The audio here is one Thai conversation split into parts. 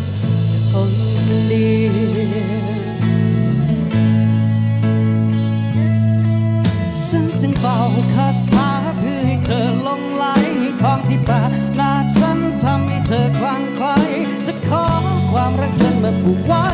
ว ฉันจึงเป่าคาถาเพื่อให้เธอลงไหลทองที่ตาหน้าฉันทำให้เธอคลางไคล้จะขอความรักฉันมาผูกไว้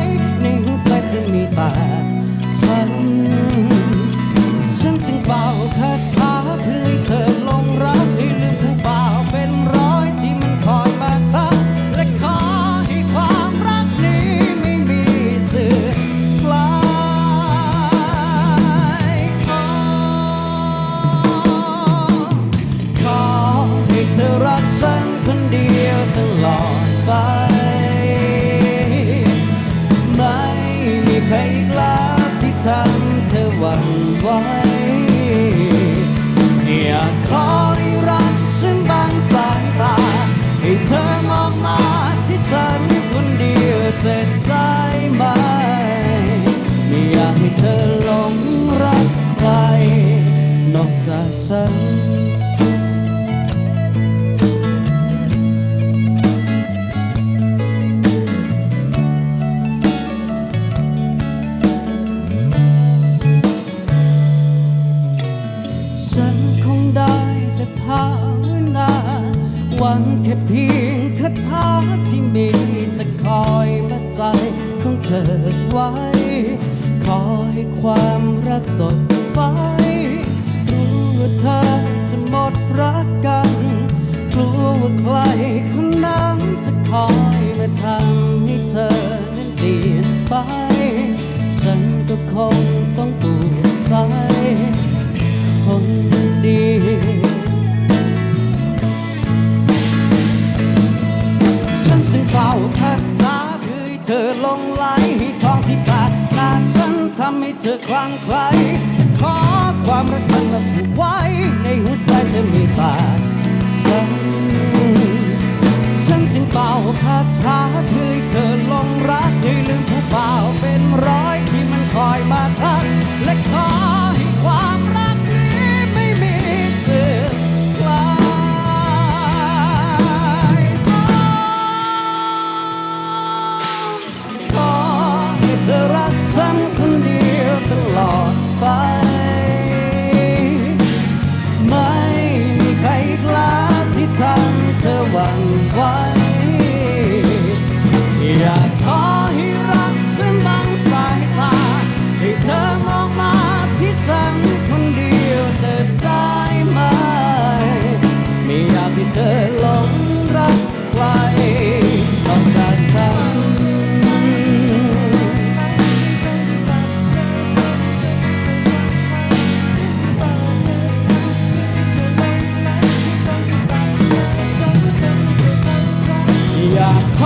มีใครอีกล้วที่ทำเธอหวั่นไหวอยากขอให้รักฉันบางสายตา ให้เธอมองมาที่ฉันคนเดียวจะได้ไหมอยากให้เธอหลงรักใครนอกจากฉัน แต่ภาวนา หวังแค่เพียงคาถาที่มีจะคอยมาใจของเธอไว้ ขอให้ความรักสดใส รู้ว่าเธอจะหมดรักกัน กลัวว่าใครคนนั้นจะคอยมาทำให้เธอนั้นเปลี่ยนไป ฉันก็คงต้องปวดใจคนดี จึงเป่าคาถาเพื่อเธอลงไหลให้ทองที่ปากหน้าฉันทำให้เธอคลั่งไคล้จะขอความรักฉันมาผูกไว้ ในหัวใจเธอมีแต่ฉันฉันจึงเป่าคาถาเพื่อให้เธอลงรักให้ลืมผู้เป่าเป็นร้อยที่มันคอยมาทักและ